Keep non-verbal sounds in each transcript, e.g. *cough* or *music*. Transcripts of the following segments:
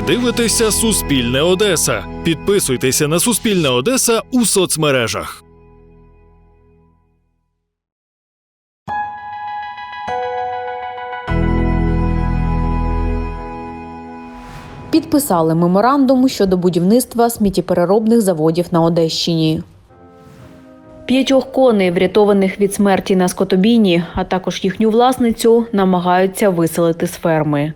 Ви дивитеся Суспільне Одеса. Підписуйтеся на Суспільне Одеса у соцмережах. Підписали меморандум щодо будівництва сміттєпереробних заводів на Одещині. П'ятьох коней, врятованих від смерті на скотобійні, а також їхню власницю, намагаються виселити з ферми.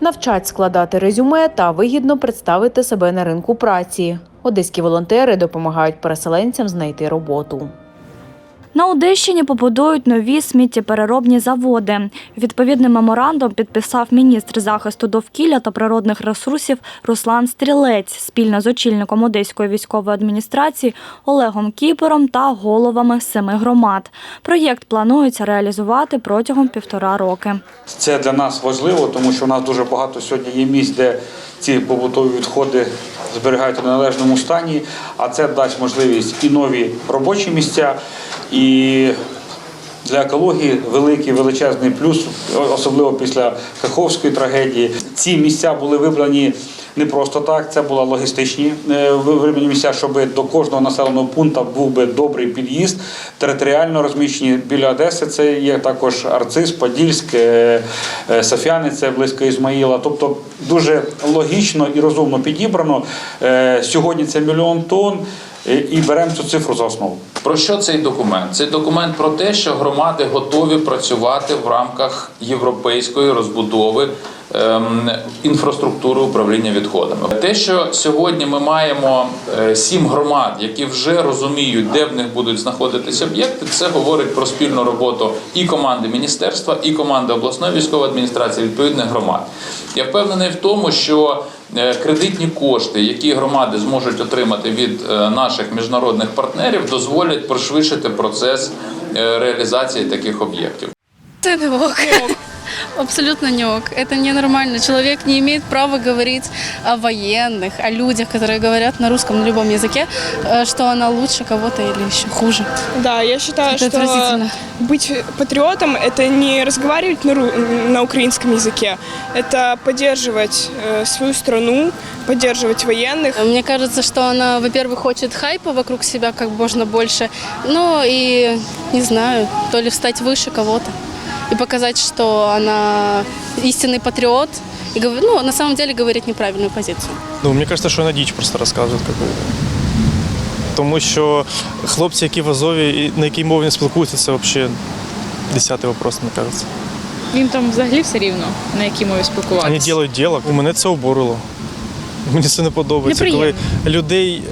Навчать складати резюме та вигідно представити себе на ринку праці. Одеські волонтери допомагають переселенцям знайти роботу. На Одещині побудують нові сміттєпереробні заводи. Відповідний меморандум підписав міністр захисту довкілля та природних ресурсів Руслан Стрілець спільно з очільником Одеської військової адміністрації Олегом Кіпером та головами семи громад. Проєкт планується реалізувати протягом півтора роки. Це для нас важливо, тому що у нас дуже багато сьогодні є місць, де ці побутові відходи зберігаються в належному стані, а це дасть можливість і нові робочі місця, і для екології великий величезний плюс, особливо після Каховської трагедії. Ці місця були вибрані не просто так, це були логістичні е, вибрані місця, щоб до кожного населеного пункту був би добрий під'їзд, територіально розміщені біля Одеси. Це є також Арцис, Подільськ, е, е, Софіани, це близько Ізмаїла. Тобто дуже логічно і розумно підібрано. Сьогодні це мільйон тонн. І беремо цю цифру за основу. Про що цей документ? Цей документ про те, що громади готові працювати в рамках європейської розбудови інфраструктури управління відходами. Те, що сьогодні ми маємо е, сім громад, які вже розуміють, де в них будуть знаходитися об'єкти, це говорить про спільну роботу і команди міністерства, і команди обласної військової адміністрації відповідних громад. Я впевнений в тому, що е, кредитні кошти, які громади зможуть отримати від е, наших міжнародних партнерів, дозволять пришвидшити процес реалізації таких об'єктів. Это не. Абсолютно не ок. Это ненормально. Человек не имеет права говорить о военных, о людях, которые говорят на русском, на любом языке, э, что она лучше кого-то или еще хуже. Да, я считаю, Это что отвратительно. быть патриотом – это не разговаривать на, ру- на украинском языке, это поддерживать э, свою страну, поддерживать военных. Мне кажется, что она, во-первых, хочет хайпа вокруг себя как можно больше, ну и, не знаю, то ли встать выше кого-то и показать, что она истинный патриот, и, ну, на самом деле говорит неправильную позицию. Ну, мені кажется, що вона діч просто розказує. Как би. Тому що хлопці, які в Азові, на якій мові не спілкуються, це взагалі десятий вопрос, мені кажеться. Їм там взагалі все рівно, на якій мові спілкуватися. Вони роблять діло. У мене це обурило. Мені це не подобається, Неприємно. коли людей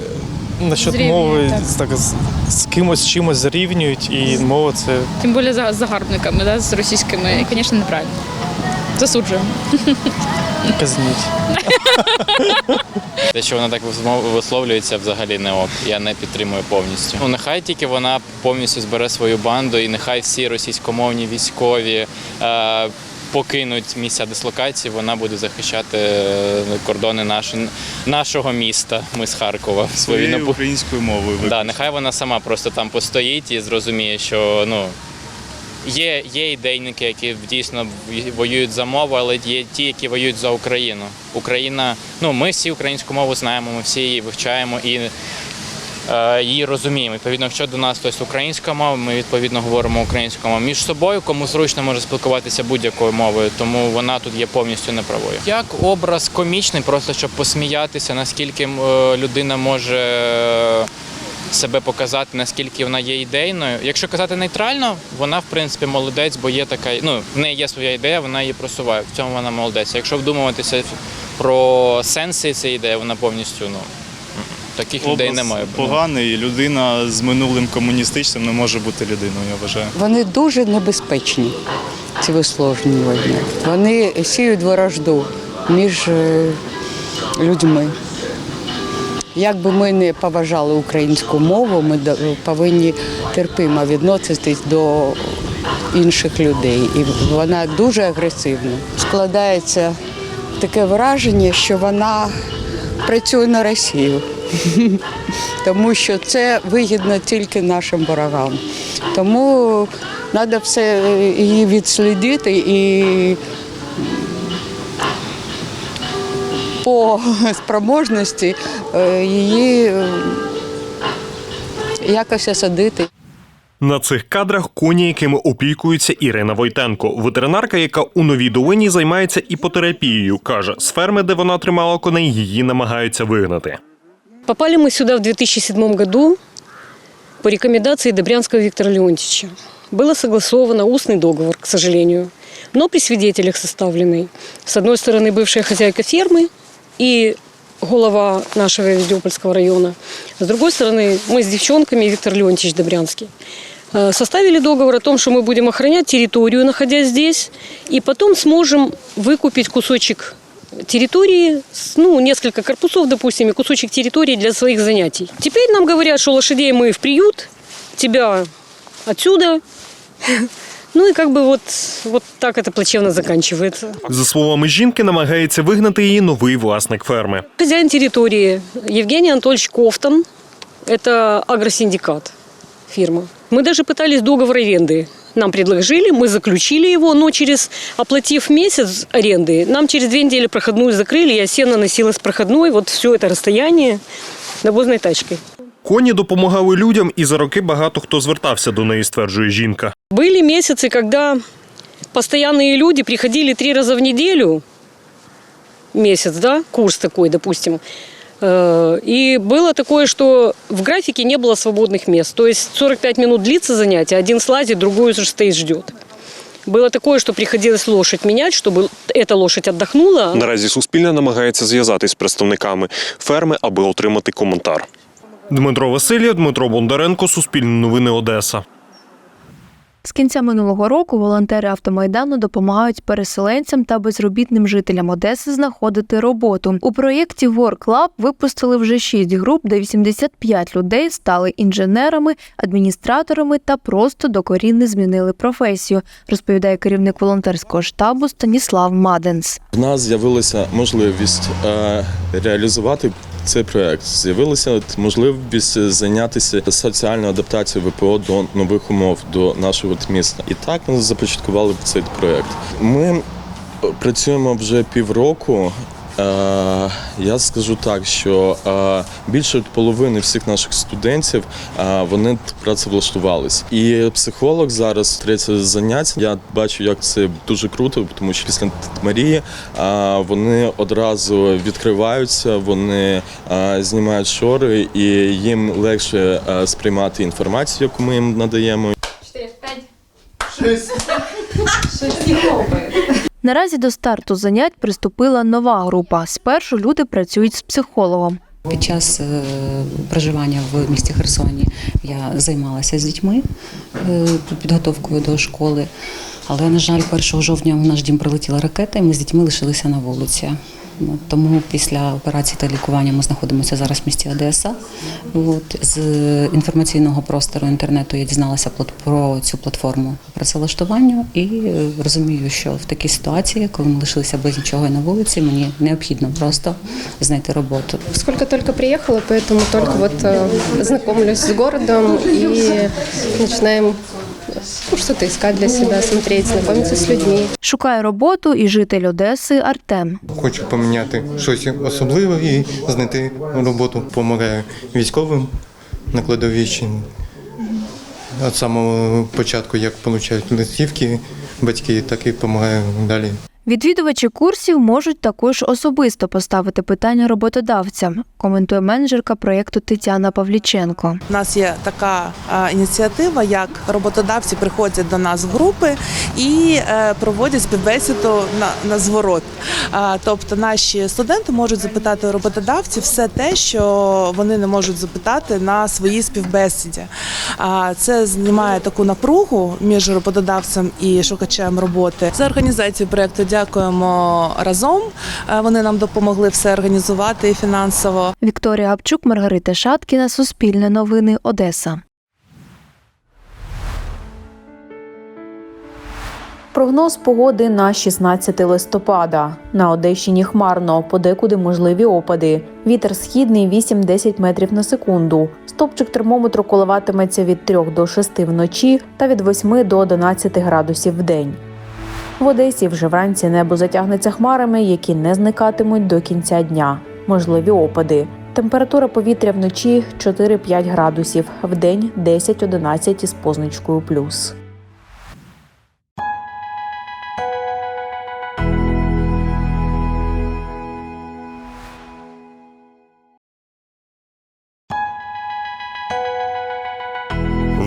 насчет Зрівнюють, мови так. так, з, з кимось чимось зарівнюють, і мова це Тим більше за з загарбниками, да, з російськими, і, звісно, неправильно. Засуджуємо. казніть. Те, що вона так висловлюється, взагалі не ок. Я не підтримую повністю. Ну нехай тільки вона повністю збере свою банду, і нехай всі російськомовні військові е, покинуть місця дислокації. Вона буде захищати е, кордони наш, нашого міста. Ми з Харкова напу- українською мовою. Да, нехай вона сама просто там постоїть і зрозуміє, що ну. Є, є ідейники, які дійсно воюють за мову, але є ті, які воюють за Україну. Україна, ну ми всі українську мову знаємо, ми всі її вивчаємо і її розуміємо. Відповідно, якщо до нас хтось українська мова, ми відповідно говоримо українською мовою. Між собою кому зручно може спілкуватися будь-якою мовою, тому вона тут є повністю неправою. Як образ комічний, просто щоб посміятися, наскільки е, людина може. е, себе показати, наскільки вона є ідейною. Якщо казати нейтрально, вона в принципі молодець, бо є така, ну в неї є своя ідея, вона її просуває. В цьому вона молодець. Якщо вдумуватися про сенси цієї ідеї, вона повністю ну таких людей немає. Поганий, людина з минулим комуністичним не може бути людиною, я вважаю. Вони дуже небезпечні, ці висловлювання. Вони сіють ворожду між е, людьми. Як би ми не поважали українську мову, ми повинні терпимо відноситись до інших людей. І вона дуже агресивна. Складається таке враження, що вона працює на Росію. *laughs* Тому що це вигідно тільки нашим ворогам. Тому треба все е, її відслідити і по *laughs* спроможності е, її е, якось осадити. На цих кадрах коні, якими опікується Ірина Войтенко, ветеринарка, яка у новій долині займається іпотерапією, каже, з ферми, де вона тримала коней, її намагаються вигнати. Попали мы сюда в 2007 году по рекомендации Добрянского Виктора Леонтьевича. Было согласовано устный договор, к сожалению, но при свидетелях составленный. С одной стороны, бывшая хозяйка фермы и голова нашего Вездепольского района. С другой стороны, мы с девчонками, Виктор Леонтьевич Добрянский, э, составили договор о том, что мы будем охранять территорию, находясь здесь, и потом сможем выкупить кусочек территории, с, ну, несколько корпусов, допустим, и кусочек территории для своих занятий. Теперь нам говорят, что лошадей мы в приют, тебя отсюда. *laughs* Ну и как бы вот, вот так это плачевно заканчивается. За словами жінки, намагається вигнати її новий власник ферми. Хозяин территории Евгений Анатольевич Кофтон. Это агросиндикат фирма. Мы даже пытались договор аренды. Нам предложили, мы заключили его, но через, оплатив месяц аренды, нам через две недели проходную закрыли, я сено носила с проходной, вот все это расстояние навозной тачкой. Коні допомагали людям, і за роки багато хто звертався до неї, стверджує жінка. Были месяцы, когда постоянные люди приходили три раза в неделю, месяц, да, курс такой, допустим. Э, И было такое, что в графике не было свободных мест. То есть 45 минут длится занятие, один слазит, другой уже стоит, ждет. Было такое, что приходилось лошадь менять, чтобы эта лошадь отдохнула. Наразі Суспільне намагається зв'язатись з представниками ферми, аби отримати коментар. Дмитро Васильєв, Дмитро Бондаренко, Суспільне новини Одеса. З кінця минулого року волонтери автомайдану допомагають переселенцям та безробітним жителям Одеси знаходити роботу. У проєкті Work випустили вже шість груп, де 85 людей стали інженерами, адміністраторами та просто докорінно змінили професію, розповідає керівник волонтерського штабу Станіслав Маденс. В нас з'явилася можливість е, реалізувати цей проект. З'явилася можливість зайнятися соціальною адаптацією ВПО до нових умов до нашого міста. І так ми започаткували цей проект. Ми працюємо вже півроку. Е, Я скажу так, що е, більше половини всіх наших студентів е, вони працевлаштувались. І психолог зараз третє заняття. Я бачу, як це дуже круто, тому що після Марії вони одразу відкриваються, вони знімають шори, і їм легше сприймати інформацію, яку ми їм надаємо. Наразі до старту занять приступила нова група. Спершу люди працюють з психологом. Під час е, проживання в місті Херсоні я займалася з дітьми е, підготовкою до школи. Але, на жаль, 1 жовтня в наш дім прилетіла ракета, і ми з дітьми лишилися на вулиці. Тому після операції та лікування ми знаходимося зараз в місті Одеса. От, з інформаційного простору інтернету я дізналася про цю платформу працевлаштування і розумію, що в такій ситуації, коли ми лишилися без нічого і на вулиці, мені необхідно просто знайти роботу. Сколько только приехала, поэтому только вот э, знакомлюсь с городом начинаем ну, что-то искать для себя, смотреть, знакомиться с людьми. Шукає роботу і житель Одеси Артем. Хочу поміняти щось особливе і знайти роботу. Помагаю військовим на кладовищі. Від самого початку, як отримують листівки, батьки, так і допомагаю далі. Відвідувачі курсів можуть також особисто поставити питання роботодавцям, коментує менеджерка проєкту Тетяна Павліченко. У нас є така е, ініціатива, як роботодавці приходять до нас в групи і е, проводять співбесіду на, на зворот. Е, Тобто наші студенти можуть запитати роботодавців все те, що вони не можуть запитати на своїй співбесіді. Це знімає таку напругу між роботодавцем і шукачем роботи. За організацію проєкту дякуємо разом. Е, Вони нам допомогли все організувати і фінансово. Вікторія Гапчук, Маргарита Шаткіна, Суспільне новини, Одеса. Прогноз погоди на 16 листопада. На Одещині хмарно, подекуди можливі опади. Вітер східний 8-10 метрів на секунду. Стопчик термометру коливатиметься від 3 до 6 вночі та від 8 до 11 градусів в день. В Одесі вже вранці небо затягнеться хмарами, які не зникатимуть до кінця дня. Можливі опади. Температура повітря вночі 4-5 градусів, вдень 10-11 із позначкою плюс.